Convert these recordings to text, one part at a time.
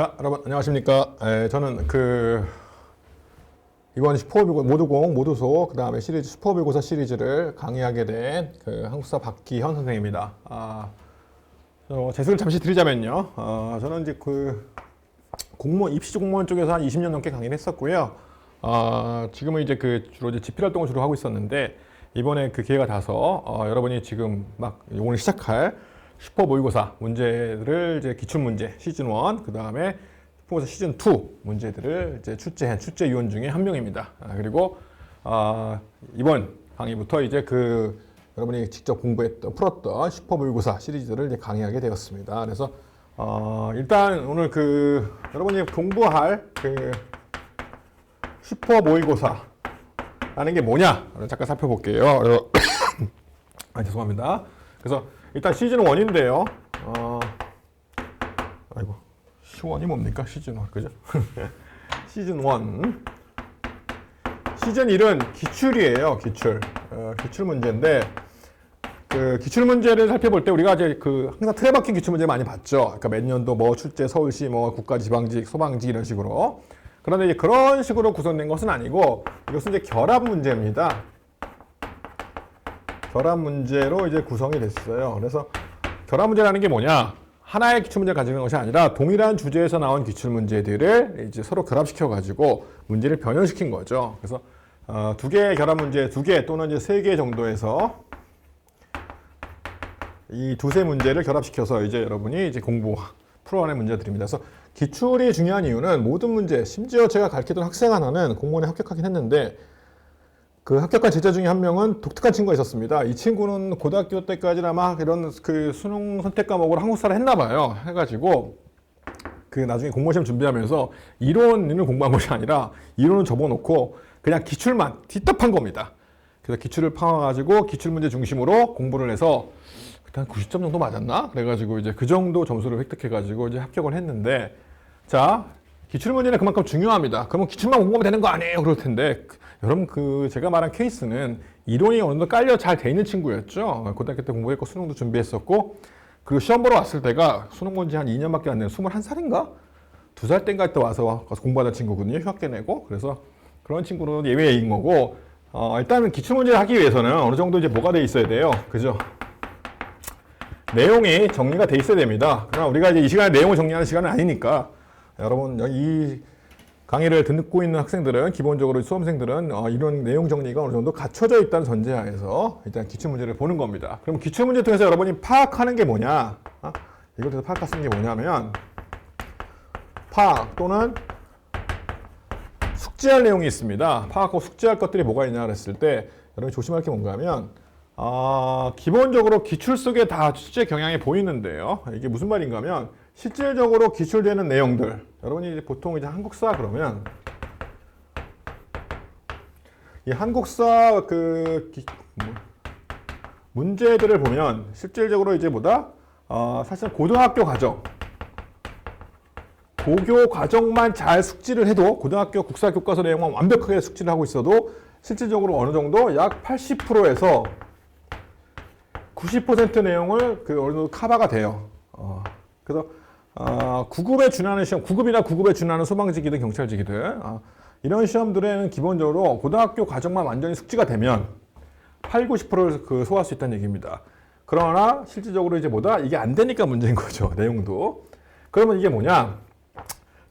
자, 여러분 안녕하십니까? 에, 저는 그 이번 슈퍼비고 모두공 모두소 그 다음에 시리즈 슈퍼비고사 시리즈를 강의하게 된 그 한국사 박기현 선생입니다. 아, 어, 재수를 잠시 드리자면요. 어, 저는 이제 그 공무원 입시 공무원 쪽에서 한 20년 넘게 강의를 했었고요. 아, 지금은 이제 그 주로 이제 집필 활동을 주로 하고 있었는데 이번에 그 기회가 닿아서 어, 여러분이 지금 막 오늘 시작할 슈퍼 모의고사 문제를 이제 기출 문제 시즌 1, 그 다음에 슈퍼모사 시즌 2 문제들을 이제 출제한 출제위원 중에 한 명입니다. 아, 그리고 아, 이번 강의부터 이제 그 여러분이 직접 공부했던 풀었던 슈퍼 모의고사 시리즈를 이제 강의하게 되었습니다. 그래서 어, 일단 오늘 그 여러분이 공부할 그 슈퍼 모의고사 라는 게 뭐냐를 잠깐 살펴볼게요. 아, 죄송합니다. 그래서 일단 시즌 1인데요. 어, 아이고, 시원이 뭡니까? 시즌 1, 그죠? 시즌 1. 시즌 1은 기출이에요, 기출. 어, 기출 문제인데, 그 기출 문제를 살펴볼 때 우리가 이제 그 항상 틀에 박힌 기출 문제 많이 봤죠. 그러니까 몇 년도 뭐 출제 서울시 뭐 국가 지방직 소방직 이런 식으로. 그런데 이제 그런 식으로 구성된 것은 아니고 이것은 이제 결합 문제입니다. 결합 문제로 이제 구성이 됐어요. 그래서 결합 문제라는 게 뭐냐? 하나의 기출 문제를 가지는 것이 아니라 동일한 주제에서 나온 기출 문제들을 이제 서로 결합시켜 가지고 문제를 변형시킨 거죠. 그래서 어, 두 개의 결합 문제, 두 개 또는 이제 세 개 정도에서 이 두세 문제를 결합시켜서 이제 여러분이 이제 공부 풀어가는 문제들입니다. 그래서 기출이 중요한 이유는 모든 문제, 심지어 제가 가르치던 학생 하나는 공무원에 합격하긴 했는데 그 합격한 제자 중에 한 명은 독특한 친구가 있었습니다. 이 친구는 고등학교 때까지나 막 이런 그 수능 선택 과목으로 한국사를 했나 봐요. 해가지고 그 나중에 공무원 시험 준비하면서 이론을 공부한 것이 아니라 이론을 접어놓고 그냥 기출만 뒷답한 겁니다. 그래서 기출을 파가지고 기출 문제 중심으로 공부를 해서 그때 한 90점 정도 맞았나? 그래가지고 이제 그 정도 점수를 획득해가지고 이제 합격을 했는데 자 기출 문제는 그만큼 중요합니다. 그러면 기출만 공부하면 되는 거 아니에요? 그럴 텐데 그, 여러분 그 제가 말한 케이스는 이론이 어느 정도 깔려 잘 돼 있는 친구였죠. 고등학교 때 공부했고 수능도 준비했었고 그리고 시험 보러 왔을 때가 수능 본지 한 2년밖에 안 된 21살인가? 두살 땐가 때 와서 가서 공부하던 친구거든요. 휴학계 내고 그래서 그런 친구는 예외인 거고 어, 일단은 기출 문제를 하기 위해서는 어느 정도 이제 뭐가 돼 있어야 돼요. 그죠? 내용이 정리가 돼 있어야 됩니다. 그러나 우리가 이제 이 시간에 내용을 정리하는 시간은 아니니까 여러분 이 강의를 듣고 있는 학생들은 기본적으로 수험생들은 어, 이런 내용 정리가 어느 정도 갖춰져 있다는 전제하에서 일단 기출 문제를 보는 겁니다. 그럼 기출 문제 통해서 여러분이 파악하는 게 뭐냐? 어? 이걸 통해서 있는 게 뭐냐면 파악 또는 숙지할 내용이 있습니다. 파악하고 숙지할 것들이 뭐가 있냐 그랬을 때 여러분이 조심할 게 뭔가 하면 아, 기본적으로 기출 속에 다 출제 경향이 보이는데요. 이게 무슨 말인가 하면 실질적으로 기출되는 내용들. 여러분이 이제 보통 이제 한국사 그러면 이 한국사 그 기- 뭐, 문제들을 보면 실질적으로 이제 뭐다? 어, 사실 고등학교 과정. 고교 과정만 잘 숙지를 해도 고등학교 국사 교과서 내용만 완벽하게 숙지를 하고 있어도 실질적으로 어느 정도 약 80%에서 90% 내용을 그 어느 정도 커버가 돼요. 어, 그래서 어, 9급에 준하는 시험, 9급이나 9급에 준하는 소방직이든 경찰직이든 어, 이런 시험들에는 기본적으로 고등학교 과정만 완전히 숙지가 되면 8, 90%를 그 소화할 수 있다는 얘기입니다. 그러나 실질적으로 이제 뭐다? 이게 안 되니까 문제인 거죠. 내용도. 그러면 이게 뭐냐?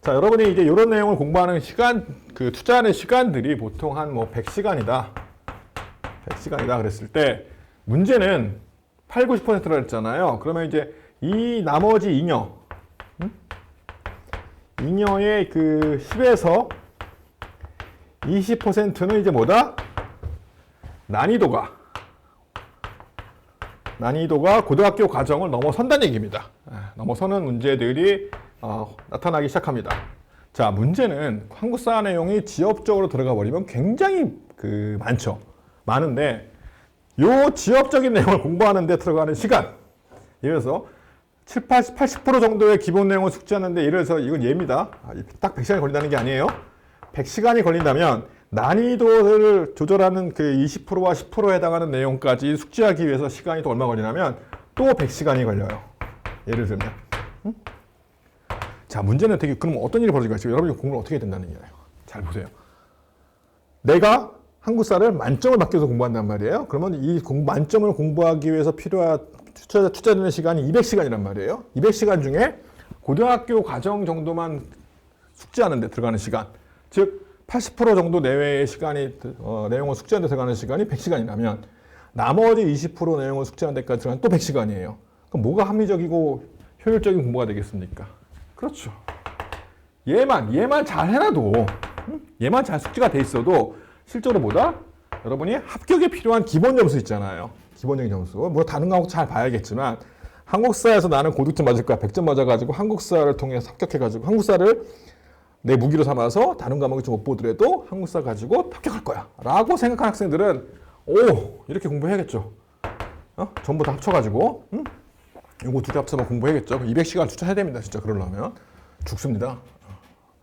자, 여러분이 이제 이런 내용을 공부하는 시간, 그 투자하는 시간들이 보통 한 뭐 100시간이다. 100시간이다 그랬을 때 문제는 8, 90%라 했잖아요. 그러면 이제 이 나머지 잉여, 응? 잉여의 그 10에서 20%는 이제 뭐다? 난이도가 난이도가 고등학교 과정을 넘어선다는 얘기입니다. 아, 넘어서는 문제들이 어, 나타나기 시작합니다. 자, 문제는 한국사 내용이 지역적으로 들어가 버리면 굉장히 그 많죠. 많은데 요 지역적인 내용을 공부하는 데 들어가는 시간. 예를 들어서 7, 80, 80% 정도의 기본 내용을 숙지하는데 예를 들어서 이건 예입니다. 아, 딱 100시간이 걸린다는 게 아니에요. 100시간이 걸린다면 난이도를 조절하는 그 20%와 10%에 해당하는 내용까지 숙지하기 위해서 시간이 또 얼마 걸리냐면 또 100시간이 걸려요. 예를 들면. 응? 자, 문제는 되게 그럼 어떤 일이 벌어질까? 지금 여러분이 공부를 어떻게 된다는 얘기예요. 잘 보세요. 내가 한국사를 만점을 받기 위해서 공부한단 말이에요. 그러면 이 공, 만점을 공부하기 위해서 필요한 투자, 투자되는 시간이 200시간이란 말이에요. 200시간 중에 고등학교 과정 정도만 숙지하는 데 들어가는 시간. 즉, 80% 정도 내외의 시간이, 어, 내용을 숙지하는 데 들어가는 시간이 100시간이라면 나머지 20% 내용을 숙지하는 데까지 들어가는 또 100시간이에요. 그럼 뭐가 합리적이고 효율적인 공부가 되겠습니까? 그렇죠. 얘만, 얘만 잘 해놔도, 응? 얘만 잘 숙지가 돼 있어도 실제로 보다 여러분이 합격에 필요한 기본 점수 있잖아요. 기본적인 점수. 뭐 다른 과목 잘 봐야겠지만 한국사에서 나는 고득점 맞을 거야. 100점 맞아가지고 한국사를 통해서 합격해가지고 한국사를 내 무기로 삼아서 다른 과목을 좀 못 보더라도 한국사 가지고 합격할 거야. 라고 생각하는 학생들은 오 이렇게 공부해야겠죠. 어? 전부 다 합쳐가지고 응? 이거 두 개 합쳐서 공부해야겠죠. 200시간 투자해야 됩니다. 진짜 그러려면 죽습니다.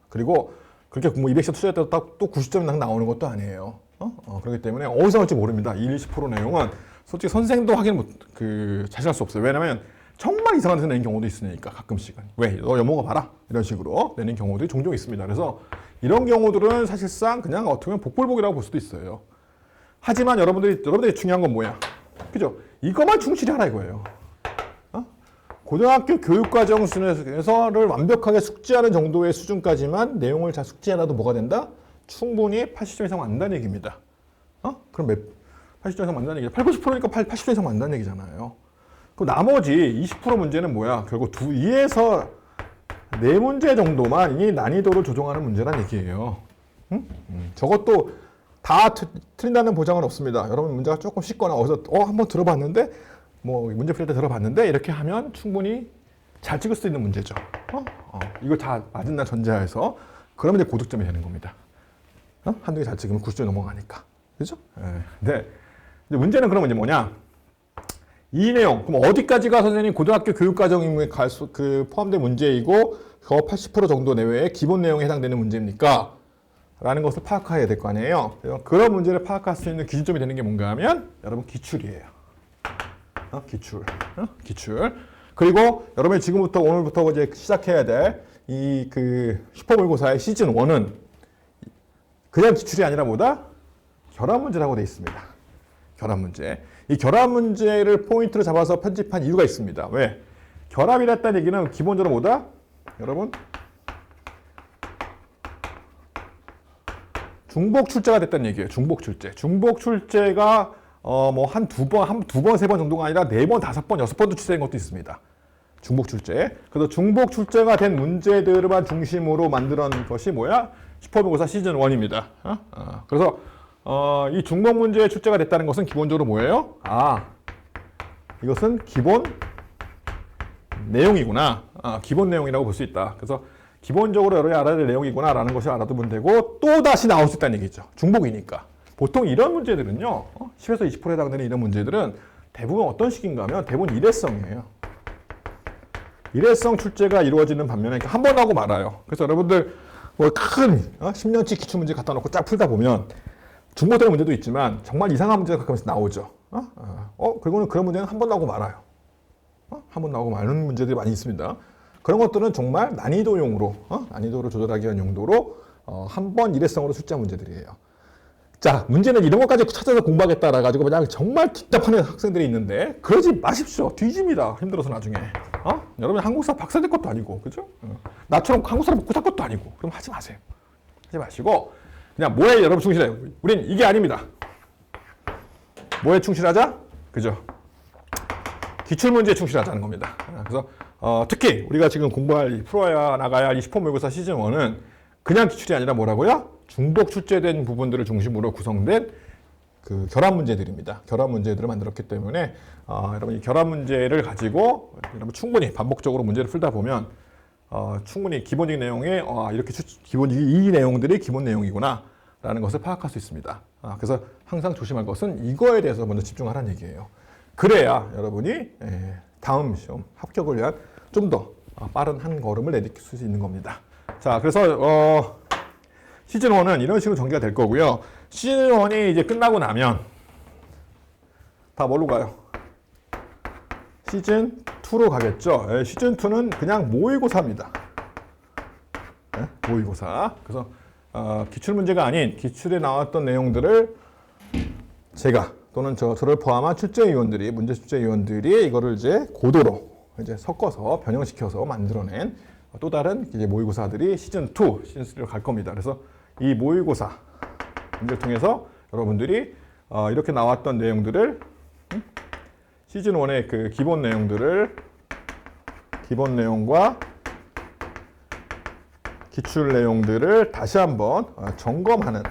그리고 그렇게 공부 200시간 투자했다고 딱또 90점 이 나오는 것도 아니에요. 어? 어, 그렇기 때문에 어디서 올지 모릅니다. 1, 20% 내용은 솔직히 선생도 확인 못, 그, 자신할 수 없어요. 왜냐면 정말 이상한 데서 내는 경우도 있으니까 가끔씩은. 왜? 너 연모가 봐라. 이런 식으로 내는 경우들이 종종 있습니다. 그래서 이런 경우들은 사실상 그냥 어떻게 보면 복불복이라고 볼 수도 있어요. 하지만 여러분들이, 여러분들이 중요한 건 뭐야? 그죠? 이것만 충실히 하라 이거예요. 어? 고등학교 교육과정 수준에서를 완벽하게 숙지하는 정도의 수준까지만 내용을 잘 숙지해놔도 뭐가 된다? 충분히 80점 이상 맞는다는 얘기입니다. 어? 그럼 몇, 80점 이상 맞는다는 얘기죠. 8, 90%니까 8, 80점 이상 맞는다는 얘기잖아요. 그럼 나머지 20% 문제는 뭐야? 결국 두, 2에서 네 문제 정도만 이 난이도를 조정하는 문제란 얘기예요. 응? 음, 저것도 다 트, 틀린다는 보장은 없습니다. 여러분 문제가 조금 쉽거나 어디서 어 한번 들어봤는데 뭐 문제 풀때 들어봤는데 이렇게 하면 충분히 잘 찍을 수 있는 문제죠. 어? 어, 이거 다 맞은 날 전제하에서 그러면 이제 고득점이 되는 겁니다. 어? 한두 개 잘 찍으면 90점 넘어가니까. 그죠? 예. 네. 이제 문제는 그러면 이제 뭐냐? 이 내용, 그럼 어디까지가 선생님 고등학교 교육과정에 그 포함된 문제이고, 그 80% 정도 내외의 기본 내용에 해당되는 문제입니까? 라는 것을 파악해야 될 거 아니에요. 그래서 그런 문제를 파악할 수 있는 기준점이 되는 게 뭔가 하면, 여러분 기출이에요. 어? 기출. 어? 기출. 그리고 여러분이 지금부터 오늘부터 이제 시작해야 될 이 그 슈퍼모의고사의 시즌 1은 그냥 기출이 아니라 뭐다? 결합 문제라고 되어 있습니다. 결합 문제. 이 결합 문제를 포인트로 잡아서 편집한 이유가 있습니다. 왜? 결합이랬다는 얘기는 기본적으로 뭐다? 여러분 중복 출제가 됐다는 얘기예요. 중복 출제. 중복 출제가 어 뭐 한 두 번, 한 두 번, 세 번 정도가 아니라 네 번, 다섯 번, 여섯 번도 출제된 것도 있습니다. 중복 출제. 그래서 중복 출제가 된 문제들만 중심으로 만들어 것이 뭐야? 슈퍼모의고사 시즌 1입니다. 어? 어. 그래서 어, 이 중복 문제에 출제가 됐다는 것은 기본적으로 뭐예요? 아, 이것은 기본 내용이구나. 아, 기본 내용이라고 볼 수 있다. 그래서 기본적으로 여러분이 알아야 될 내용이구나 라는 것을 알아두면 되고 또 다시 나올 수 있다는 얘기죠. 중복이니까. 보통 이런 문제들은요. 어? 10에서 20%에 해당되는 이런 문제들은 대부분 어떤 식인가 하면 대부분 일회성이에요. 일회성 출제가 이루어지는 반면에 한 번 하고 말아요. 그래서 여러분들 뭐큰 어? 10년치 기출문제 갖다 놓고 쫙 풀다 보면 중복되는 문제도 있지만 정말 이상한 문제가 가끔씩 나오죠. 어? 어, 어 그리고는 그런 문제는 한 번 나오고 말아요. 어? 한번 나오고 마는 문제들이 많이 있습니다. 그런 것들은 정말 난이도용으로 어? 난이도를 조절하기 위한 용도로 어, 한 번 일회성으로 출제한 문제들이에요. 자, 문제는 이런 것까지 찾아서 공부하겠다라 가지고 그냥 정말 답답한 학생들이 있는데 그러지 마십시오. 뒤집니다. 힘들어서 나중에. 어? 여러분 한국사 박사 될 것도 아니고, 그죠? 어. 나처럼 한국사 먹고 살 것도 아니고, 그럼 하지 마세요. 하지 마시고 그냥 뭐에 여러분 충실해요. 우린 이게 아닙니다. 뭐에 충실하자? 그죠? 기출 문제에 충실하자는 겁니다. 그래서 어, 특히 우리가 지금 공부할 풀어야 나가야 할 20호 모의고사 시즌 1은 그냥 기출이 아니라 뭐라고요? 중복 출제된 부분들을 중심으로 구성된 그 결합 문제들입니다. 결합 문제들을 만들었기 때문에 어, 여러분 이 결합 문제를 가지고 여러분 충분히 반복적으로 문제를 풀다 보면 어, 충분히 기본적인 내용에 어, 이렇게 추, 기본 이 내용들이 기본 내용이구나 라는 것을 파악할 수 있습니다. 아, 그래서 항상 조심할 것은 이거에 대해서 먼저 집중하라는 얘기예요. 그래야 여러분이 에, 다음 시험 합격을 위한 좀 더 빠른 한 걸음을 내딛을 수 있는 겁니다. 자, 그래서 어, 시즌 1은 이런 식으로 전개가 될 거고요. 시즌 1이 이제 끝나고 나면 다 뭘로 가요? 시즌 2로 가겠죠. 예, 시즌 2는 그냥 모의고사입니다. 예, 모의고사. 그래서 어, 기출 문제가 아닌 기출에 나왔던 내용들을 제가 또는 저 저를 포함한 출제위원들이 문제 출제위원들이 이거를 이제 고도로 이제 섞어서 변형시켜서 만들어낸 또 다른 이제 모의고사들이 시즌 2, 시즌 3로 갈 겁니다. 그래서 이 모의고사 문제를 통해서 여러분들이 어, 이렇게 나왔던 내용들을 음? 시즌 1의 그 기본 내용들을 기본 내용과 기출 내용들을 다시 한번 어, 점검하는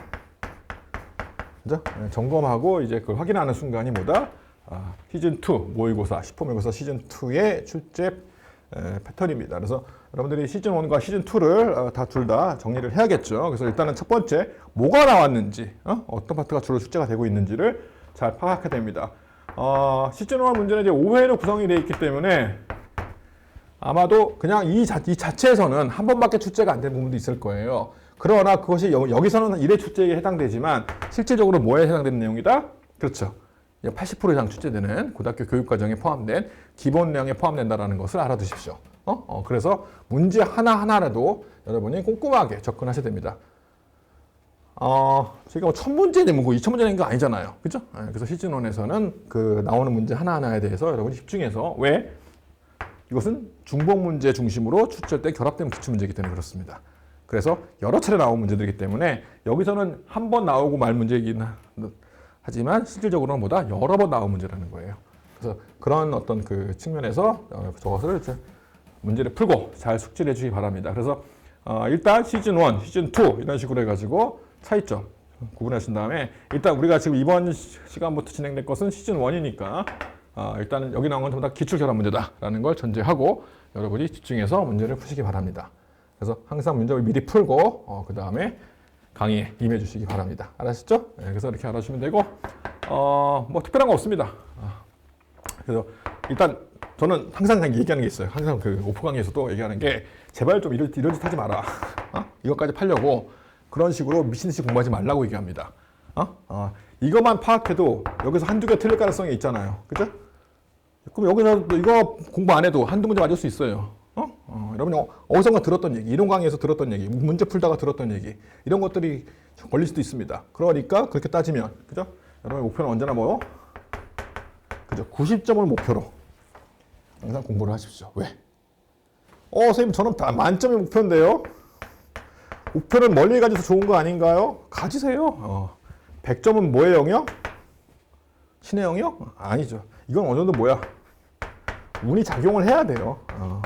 그죠? 네, 점검하고 이제 그걸 확인하는 순간이 뭐다? 아, 시즌 2 모의고사 10호 모의고사 시즌 2의 출제 에, 패턴입니다. 그래서 여러분들이 시즌 1과 시즌 2를 어, 다둘다 정리를 해야겠죠. 그래서 일단은 첫 번째 뭐가 나왔는지 어? 떤 파트가 주로 출제가 되고 있는지를 잘 파악해야 됩니다. 어, 시즌 1 문제는 이제 5회로 구성이 되어 있기 때문에 아마도 그냥 이, 자, 이 자체에서는 한 번밖에 출제가 안 된 부분도 있을 거예요. 그러나 그것이 여, 여기서는 1회 출제에 해당되지만 실제적으로 뭐에 해당되는 내용이다? 그렇죠. 80% 이상 출제되는 고등학교 교육과정에 포함된 기본 내용에 포함된다는 것을 알아두십시오. 어? 어, 그래서 문제 하나하나라도 여러분이 꼼꼼하게 접근하셔야 됩니다. 어, 저희가 뭐첫 문제 내문고 이천 문제 내는 거 아니잖아요. 그죠? 예, 그래서 시즌 1에서는 그 나오는 문제 하나하나에 대해서 여러분이 집중해서 왜? 이것은 중복 문제 중심으로 출제 때 결합된 기출 문제이기 때문에 그렇습니다. 그래서 여러 차례 나온 문제들이기 때문에 여기서는 한 번 나오고 말 문제이긴 하- 하지만 실질적으로는 보다 여러 번 나온 문제라는 거예요. 그래서 그런 어떤 그 측면에서 어, 저것을 문제를 풀고 잘 숙지를 해주기 바랍니다. 그래서 어, 일단 시즌 1, 시즌 2 이런 식으로 해가지고 차이점 구분하신 다음에 일단 우리가 지금 이번 시- 시간부터 진행될 것은 시즌 1이니까 어, 일단은 여기 나온 건 전부 다 기출 결합 문제다라는 걸 전제하고 여러분이 집중해서 문제를 푸시기 바랍니다. 그래서 항상 문제를 미리 풀고 어, 그 다음에 강의에 임해 주시기 바랍니다. 알았죠? 네, 그래서 이렇게 알아주시면 되고 어, 뭐 특별한 거 없습니다. 아, 그래서 일단 저는 항상 얘기하는 게 있어요. 항상 그 오프 강의에서도 얘기하는 게 제발 좀 이런, 이런 짓 하지 마라. 어? 이것까지 팔려고 그런 식으로 미친 듯이 공부하지 말라고 얘기합니다. 어? 어, 이것만 파악해도 여기서 한두 개 틀릴 가능성이 있잖아요. 그죠? 그럼 여기서 이거 공부 안 해도 한두 문제 맞을 수 있어요. 어? 어, 여러분이 어- 어디선가 들었던 얘기, 이론 강의에서 들었던 얘기, 문제 풀다가 들었던 얘기 이런 것들이 걸릴 수도 있습니다. 그러니까 그렇게 따지면 그죠? 여러분의 목표는 언제나 뭐 그죠? 90점을 목표로 항상 공부를 하십시오. 왜? 어, 선생님 저는 다 만점이 목표인데요. 목표는 멀리 가져서 좋은 거 아닌가요? 가지세요. 어. 100점은 뭐의 영역? 신의 영역? 아니죠. 이건 어느 정도 뭐야? 운이 작용을 해야 돼요. 어.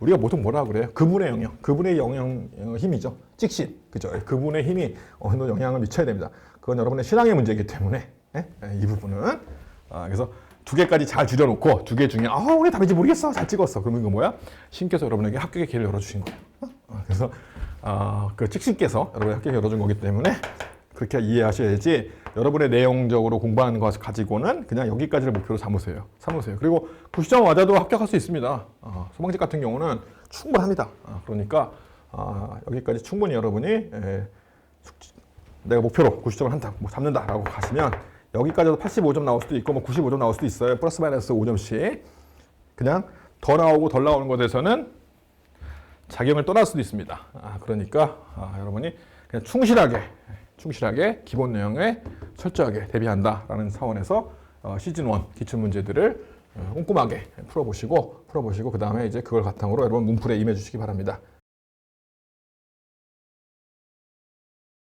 우리가 보통 뭐라 그래요? 그분의 영역, 그분의 영역 어, 힘이죠. 찍신, 그죠? 그분의 힘이 어느 정도 영향을 미쳐야 됩니다. 그건 여러분의 신앙의 문제이기 때문에 예? 예, 이 부분은 아, 그래서 두 개까지 잘 줄여놓고 두 개 중에 아 우리 답인지 모르겠어 잘 찍었어 그러면 이거 뭐야? 신께서 여러분에게 합격의 길을 열어주신 거예요. 어, 그래서 아, 그 찍신께서 여러분의 합격을 열어준 거기 때문에 그렇게 이해하셔야지 여러분의 내용적으로 공부하는 것 가지고는 그냥 여기까지를 목표로 삼으세요. 삼으세요. 그리고 90점 맞아도 합격할 수 있습니다. 어, 소방직 같은 경우는 충분합니다. 어, 그러니까 어, 여기까지 충분히 여러분이 에, 숙지- 내가 목표로 90점을 한다, 뭐 잡는다라고 가시면 여기까지도 85점 나올 수도 있고 뭐 95점 나올 수도 있어요. 플러스 마이너스 5점씩. 그냥 더 나오고 덜 나오는 것에서는 작용을 떠날 수도 있습니다. 아, 그러니까 아, 여러분이 그냥 충실하게 충실하게 기본 내용에 철저하게 대비한다라는 차원에서 어, 시즌 1 기출 문제들을 어, 꼼꼼하게 풀어보시고 풀어보시고 그 다음에 이제 그걸 바탕으로 여러분 문풀에 임해 주시기 바랍니다.